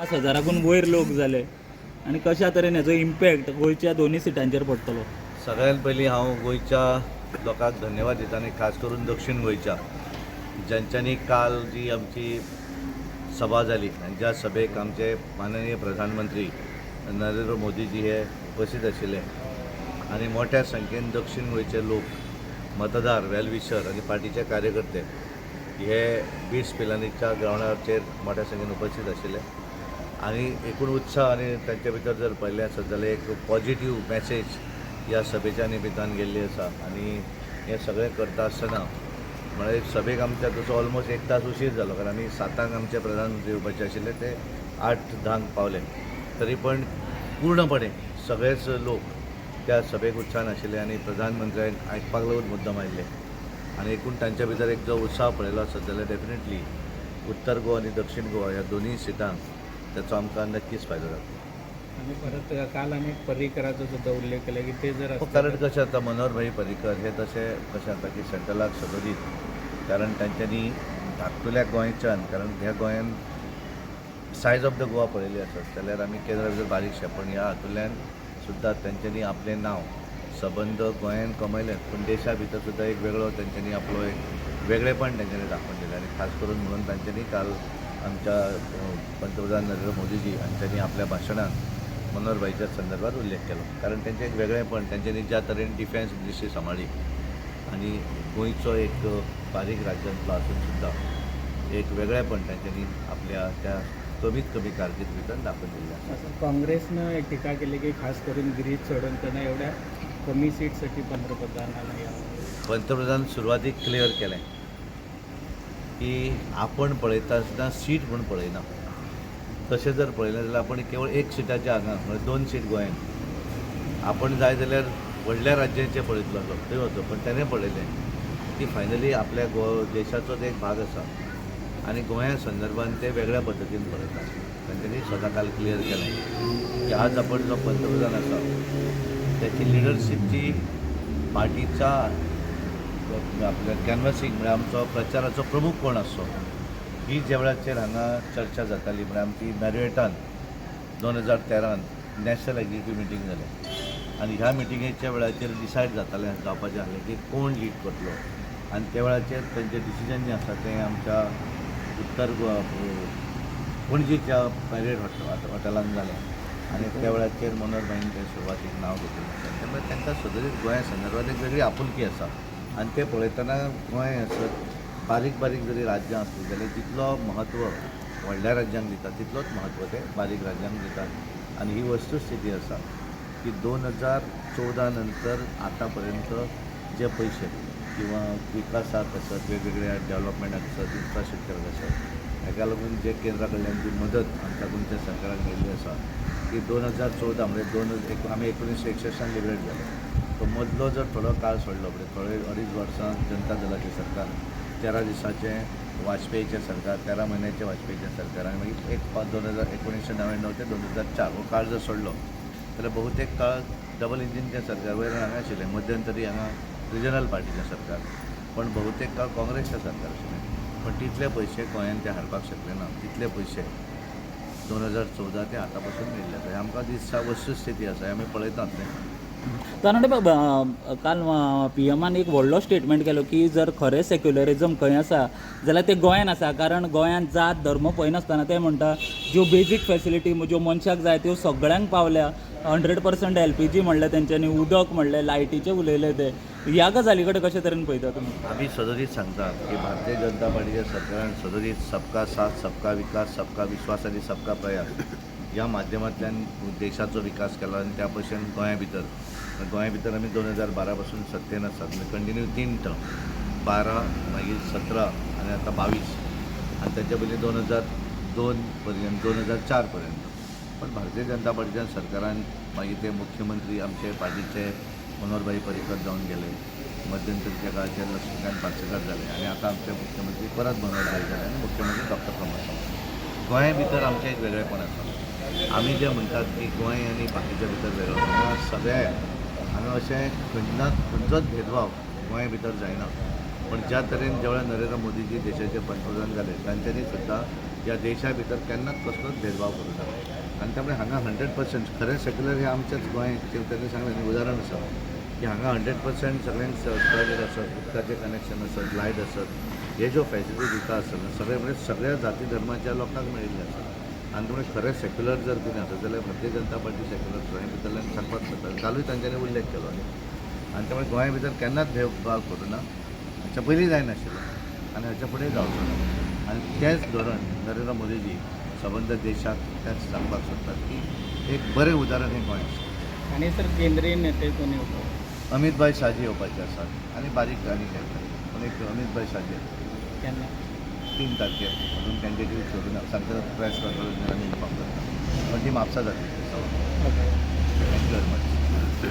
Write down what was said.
पाच हजाराकून वयर लोक जाले आनी कशा तरेन हेजो इम्पॅक्ट गोंयच्या दोन्ही सिटांचेर पडटलो सगळ्यात पयलीं हांव गोंयच्या लोकांक धन्यवाद दिता आनी खास करून दक्षिण गोंयच्या. ज्यांच्यांनी काल जी आमची सभा जाली आनी ज्या सभेक आमचे माननीय प्रधानमंत्री नरेंद्र मोदीजी हे उपस्थित आशिल्ले. आनी मोठ्या संख्येन दक्षिण गोंयचे लोक मतदार वेलविशर आनी पार्टीचे कार्यकर्ते हे बीट्स पिलानीच्या ग्रावंडाचेर मोठ्या संख्येन उपस्थित आशिल्ले. आनी एकूण उत्साह आनी तांचे भितर जर पळयलें आसत जाल्यार एक पॉझिटिव्ह मॅसेज ह्या सभेच्या निमित्तान गेल्ली आसा आनी हें सगळें करता आसतना म्हळ्यार एक सभेक आमच्या तसो ऑलमोस्ट एक तास उशीर जालो कारण आमी सातांक आमचे प्रधानमंत्री येवपाचे आशिल्ले ते आठ धांक पावले. तरी पण पूर्णपणे सगळेच लोक त्या सभेक उत्साहान आशिल्ले आनी प्रधानमंत्र्यांक आयकपाक लागून मुद्दम आयिल्ले आनी एकूण तांच्या भितर एक जो उत्साह पळयलो आसत जाल्यार डेफिनेटली उत्तर गोवा आनी दक्षिण गोवा ह्या दोनूय सिटांक त्याचो आमकां नक्कीच फायदो जातलो आणि परत काल आम्ही पर्रीकराचो सुद्धा उल्लेख केला की ते जर कारण कशें जाता मनोहर भाई पर्रीकर हे तशे कशें जाता की सेंट्रलाक सदरीत कारण तांच्यांनी धाकटुल्या गोंयच्यान कारण ह्या गोंयान सायज ऑफ द गोवा पळयली आसत जाल्यार आमी केंद्रा भितर बारीकशे पण ह्या हातूंतल्यान सुद्दां तेंच्यांनी आपलें नांव सबंद गोंयान कमयलें पूण देशा भितर सुद्दां एक वेगळो तेंच्यांनी आपलो एक वेगळेपण तेंच्यांनी दाखोवन दिलें. आनी खास करून म्हणून तांच्यांनी काल आमच्या पंतप्रधान नरेंद्र मोदीजी हांच्यांनी आपल्या भाशणांत मनोहर भाईच्या संदर्भात उल्लेख केलो. कारण तेंचें एक वेगळेपण तेंच्यांनी ज्या तरेन डिफेन्स मिनिस्ट्री सांबाळली आनी गोंयचो एक बारीक राज्यांतलो आसून सुद्दां एक वेगळेपण तेंच्यांनी आपल्या त्या कमीत कमी कारकीर्द भितर दाखोवन आसा असं काँग्रेसनं एक टीका केली की खास करून गिरीश सोडून त्यांना एवढ्या कमी सीटसाठी पंतप्रधानाला यावं. पंतप्रधान सुरवातीक क्लियर केलें की आपण पळयता आसतना सीट म्हूण पळयना तशें जर पळयलें जाल्यार आपण केवळ एक सिटाच्या हांगा म्हळ्यार म्हणजे दोन सीट गोंयांत आपण जाय जाल्यार व्हडल्या राज्यांचे पळयतलो आसलो थंय वचो पण ताणें पळयलें. की फायनली आपल्या गो देशाचोच एक भाग आसा. आनी गोंया संदर्भान ते वेगळ्या पद्दतीन पळयता. तांच्यांनी स्वता काल क्लियर केलें की आज आपण जो पंतप्रधान आसा त्याची लिडरशीप पार्टीचा आपल्या कॅनवसींग म्हळ्यार म्हणजे आमचो प्रचाराचो प्रमुख कोण आसचो ही ज्या वेळाचेर हांगा चर्चा जाताली. म्हळ्यार आमची मॅरिवेटान दोन हजार तेरान नॅशनल एग्जिक्यूटीव मिटींग जालें आनी ह्या मिटिंगेच्या वेळाचेर डिसायड जातालें जावपाचें आसलें की कोण लीड करतलो. आनी त्या वेळाचेर तेंचें डिसिजन जें आसा तें आमच्या उत्तर गोवा पणजेच्या पॅरेड हॉटेलांत जालें आनी त्या वेळाचेर मनोहर भाईन तें सुरवातीक नांव घेतलें त्यामुळे तांकां सदरीत गोंया संदर्भात एक वेगळी आपुलकी आसा आनी तें पळयतना गोंय आसत बारीक बारीक जरी राज्यां आसलीं जाल्यार जितलो म्हत्व व्हडल्या राज्यांक दिता तितलोच म्हत्व ते बारीक राज्यांक दितात. आनी ही वस्तुस्थिती आसा की दोन हजार चौदा नंतर आतां पर्यंत जे पयशे किंवा विकासाक आसत वेगवेगळ्या डेव्हलपमेंटाक आसत इन्फ्रास्ट्रक्चराक आसत हाका लागून जे केंद्रा कडल्यान जी मदत आमच्या गोंयच्या सरकारान मेळिल्ली आसा की दोन हजार चौदा म्हणजे दोन एक आमी एकोणीसशे एकसश्टान लिबरेट जाले तो मदलो जर थोडो काळ सोडलो म्हणजे थोडे अडीच वर्सां जनता दलाचें सरकार तेरा दिसाचें वाजपेयीचें सरकार तेरा म्हयन्याचें वाजपेयीचें सरकार आनी मागीर एक पांच दोन हजार एकोणीशे णव्याण्णव ते दोन हजार चार हो काळ जर सोडलो जाल्यार बहुतेक काळ डबल इंजिनचें सरकार वयर हांगा आशिल्लें मध्यंतरी हांगा रिजनल पार्टीचें सरकार पण बहुतेक काळ काँग्रेसचें सरकार आशिल्लें पण तितले पयशे गोंयान ते हाडपाक शकले ना तितले पयशे दोन हजार चौदा ते आतां पासून मेळिल्ले आसा आमकां दिसता वस्तुस्थिती आसा आमी पळयतात तें कारण काल पी एमान एक व्हडलो स्टेटमेंट केलो की जर खरें सेक्युलरिजम खंय आसा जाल्यार तें गोंयान आसा. कारण गोंयांत जात धर्म पळयनासतना ते म्हणटा ज्यो बेजीक फॅसिलिटी ज्यो मनशाक जाय त्यो सगळ्यांक पावल्या. Hundred percent L P G म्हणलें तेंच्यांनी उदक म्हणलें लायटीचें उलयले ते. ह्या गजाली कडेन कशे तरेन पळयता तुमी आमी सदरीत सांगता की भारतीय जनता पार्टीच्या सरकारान सदरीत सबका साथ सबका विकास सबका विश्वास आनी सबका प्रयास. ह्या माध्यमांतल्यान देशाचो विकास केला आनी त्या भशेन गोंया भितर. गोंया भितर आमी दोन हजार बारा पासून सत्तेन आसात कंटिन्यू तीन टर्म बारा मागीर सतरा आनी आतां बावीस. आनी ताच्या पयलीं दोन हजार दोन पर्यंत दोन हजार चार पर्यंत. पण भारतीय जनता पार्टीच्या सरकारान मागीर ते मुख्यमंत्री आमचे पार्टीचे मनोहरभाई पर्रीकर जावन गेले. मध्यंतरीच्या काळाचे लक्ष्मीकांत पार्सेकर झाले. आनी आतां आमचे मुख्यमंत्री परत मनोहरभाई झाले आनी मुख्यमंत्री डॉक्टर प्रमोद सावंत गोंया भितर आमचें एक वेगळेपण आसा आमी जे म्हणटात की गोंय आनी बाकीच्या भितर वेगळो हांगा सगळ्या हांगा अशें खंयना खंयचोच भेदभाव गोंया भितर जायना पण ज्या तरेन ज्या वेळार नरेंद्र मोदीजी देशाचे पंतप्रधान जाले तांच्यांनी सुद्दां ह्या देशा भितर केन्नाच कसलोच भेदभाव करूं ना आनी त्यामुळे हांगा हंड्रेड पर्संट खरें सेक्युलर हे आमच्याच गोंय तेणी सांगलें उदाहरण आसा की हांगा हंड्रेड पर्संट सगळ्यांक टॉयलेट आसत उदकाचें कनेक्शन आसत लायट आसत हे ज्यो फॅसिलिटी दिता आसतना सगळे म्हणजे सगळ्या जाती धर्माच्या लोकांक मेळिल्ले आसात आनी तुमी खरें सेक्युलर जर कितें आसत जाल्यार भारतीय जनता पार्टी सेक्युलर गोंया भितरल्यान सांगपाक जाता कालूय तांच्यांनी उल्लेख केलो आनी त्यामुळे गोंया भितर केन्नाच भेदभाव करूं ना. हाच्या पयलीं जायनाशिल्लो आनी हाच्या फुडें जावचो ना आनी तेंच धोरण नरेंद्र मोदीजी सबंद देशाक तेंच सांगपाक सोदतात की एक बरें उदाहरण हें गोंय आसा आणि सर केंद्रीय नेते कोणी होतो? अमितभाई शाजी येवपाचे आसात आनी बारीक आनी पूण एक अमितभाई शाजी येतात. तीन तारखेर अजून कॅन्डिडेट सोडून सांगता प्रेस कॉन्फरन्स आमी इन्फॉर्म करता पण ती Mapusa okay thank you very much